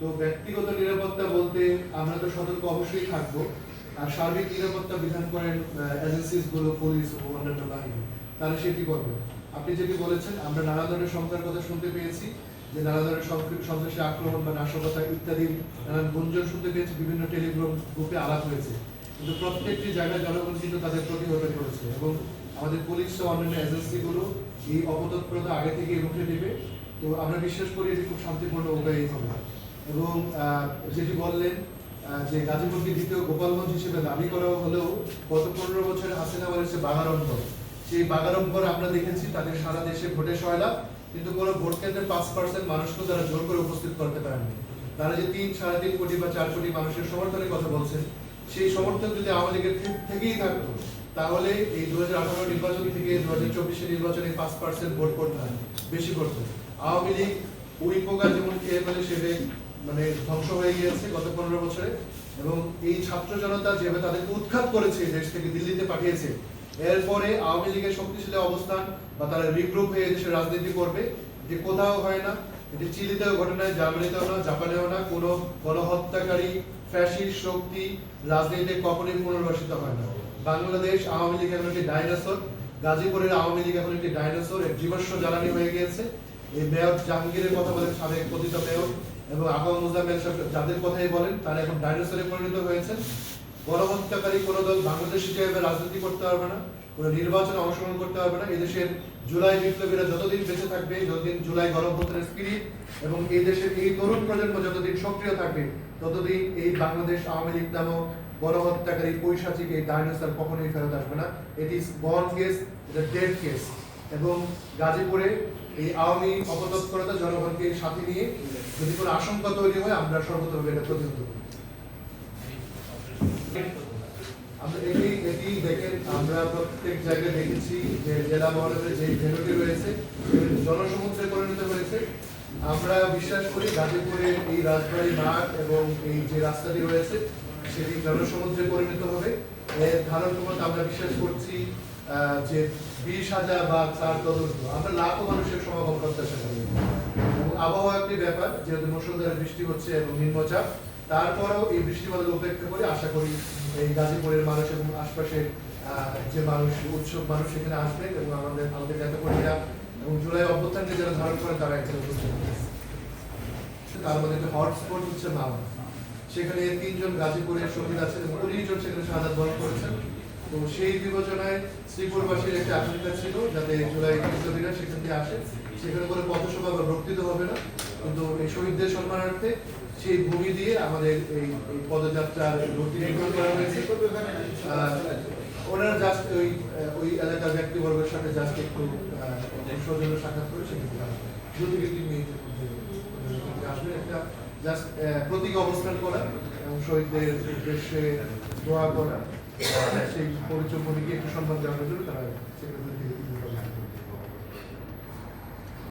তো ব্যক্তিগত নিরাপত্তা বলতে আমরা তো সতর্ক অবশ্যই থাকব। আর সার্বিক নিরাপত্তা বিধান করেন এজেন্সিসগুলো পুলিশ ও অন্যান্য বাহিনী, তারা সেটি করবে। আপনি যেটি বলেছেন, আমরা নানা ধরনের সংখ্যার কথা শুনতে পেয়েছি, যে নানা ধরনের সন্ত্রাসী আক্রমণ বা নাশকতা ইত্যাদি নানান গুঞ্জন শুনতে পেয়েছি, বিভিন্ন টেলিগ্রাম গ্রুপে আলাপ হয়েছে। কিন্তু প্রত্যেকটি জায়গায় জনগণ কিন্তু তাদের প্রতিহত করেছে এবং আমাদের পুলিশ ও অন্যান্য এজেন্সিগুলো এই অপতৎপরতা আগে থেকে রুখে দেবে তো আমরা বিশ্বাস করি এটি খুব শান্তিপূর্ণ উপায়ই হবে। এবং যেটি বললেন যে গাজীপুরকে দ্বিতীয় গোপালগঞ্জ হিসেবে দাবি করা হলেও গত পনেরো বছরে হাসিনা বলেছে বাগারম্বর সেই বাগারম্বর আমরা দেখেছি, তাদের সারা দেশে ভোটে সয়লাভ, কিন্তু কোনো ভোট কেন্দ্রের পাঁচ পার্সেন্ট মানুষকে তারা জোর করে উপস্থিত করতে পারেনি তারা যে তিন, সাড়ে তিন কোটি বা চার কোটি মানুষের সমর্থনের কথা বলছেন, সেই সমর্থন যদি আওয়ামী লীগের থেকেই থাকতো, তাহলে এই দু হাজার আঠারো নির্বাচন থেকে দু হাজার চব্বিশে নির্বাচনে পাঁচ পার্সেন্ট ভোট করতে হয়, বেশি করতো আওয়ামী লীগ উই পোকা যেমন খেয়ে ফেলে সেভাবে মানে ধ্বংস হয়ে গিয়েছে গত পনেরো বছরে। এবং এই ছাত্র জনতা যেভাবে তাদেরকে উৎখাত করেছে, দেশ থেকে দিল্লিতে পাঠিয়েছে, এরপরে আওয়ামী লীগের শক্তিশালী অবস্থান বা তারা রিগ্রুপ হয়ে দেশের রাজনীতি করবে যে কোথাও হয় না। এটি চিলিতেও ঘটে না, জার্মানিতেও না, জাপানেও না, কোনো গণহত্যাকারী, ফ্যাসিস্ট শক্তি রাজনীতিতে কখনোই পুনর্বাসিত হয় না। বাংলাদেশ আওয়ামী লীগ এখন একটি ডাইনোসর, গাজীপুরের আওয়ামী লীগ এখন একটি ডাইনোসর, এর জীবস্ব জ্বালানি হয়ে গিয়েছে। এই মেয়র জাহাঙ্গীরের কথা বলেন সাবেক পতিত মেয়র। এবং যাদের কথাই বলেন, তারা এখন ডাইনোসরে পরিণত গণহত্যাকারী কোনো দল রাজনীতি করতে পারবে না, কোনো নির্বাচনে অংশগ্রহণ করতে পারবে না, এদেশের জুলাই বিপ্লবীরা যতদিন বেঁচে থাকবে, যতদিন জুলাই স্পিরিট এবং এই দেশের এই তরুণ প্রজন্ম যতদিন সক্রিয় থাকবে, ততদিন এই বাংলাদেশ আওয়ামী লীগ নামক গণহত্যাকারী পৈশাচিক ডাইনোসর কখনোই ফেরত আসবে না। এটি বর্ন কেস এটা ডেড কেস এবং গাজীপুরে এই আওয়ামী অপতৎপরতা জনগণকে সাথে নিয়ে যদি কোনো আশঙ্কা তৈরি হয়, আমরা সর্বতভাবে এটা প্রতিহত করি আমরা এটি এটি দেখেন, আমরা প্রত্যেক জায়গায় দেখেছি যে জেলা মহলের যে ভেনুটি রয়েছে জনসমুদ্রে পরিণত হয়েছে। আমরা বিশ্বাস করি গাজীপুরের এই রাজবাড়ী, মাঠ এবং এই যে রাস্তাটি রয়েছে, সেটি জনসমুদ্রে পরিণত হবে। এর ধারণ আমরা বিশ্বাস করছি যে বিশ হাজার বা তার তদন্ত আমরা লাখো মানুষের সমাগম প্রত্যাশা করি। এবং আবহাওয়া একটি ব্যাপার, যেহেতু মুসলধারে বৃষ্টি হচ্ছে এবং নিম্নচাপ, তারপরেও এই বৃষ্টিবাদল উপেক্ষা করে আশা করি এই গাজীপুরের মানুষ এবং আশপাশের যে মানুষ, উৎসব মানুষ সেখানে আসবেন এবং আমাদের আমাদের নেতা কর্মীরা এবং জুলাই অভ্যুত্থানকে যারা ধারণ করেন, তারা এখানে উপস্থিত তার মধ্যে একটা হটস্পট হচ্ছে মাওয়া। সেখানে তিনজন গাজীপুরের শহীদ আছেন উনিশ জন সেখানে শাহাদাত বরণ করেছেন। তো সেই বিবেচনায় শ্রীপুরবাসীর একটা আকাঙ্ক্ষা ছিল যাতে জুলাই বিপ্লবীরা সেখান থেকে আসে। সেখানে কোনো পথসভা বা বক্তৃতা হবে না। কিন্তু এই শহীদদের সম্মানার্থে সেই ভূমি দিয়ে আমাদের এই পদযাত্রার রুটি নির্মাণ করা হয়েছে। ওনারা জাস্ট ওই ওই এলাকার ব্যক্তিবর্গের সাথে জাস্ট একটু সৌজন্য সাক্ষাৎ করে সেখানে তারা দু তিন মিনিটের মধ্যে আসবে, একটা জাস্ট প্রতীক অবস্থান করা এবং শহীদদের উদ্দেশ্যে দোয়া করা। সেই পরিচয় ভূমিকে একটু সম্মান জানানোর জন্য তারা থেকে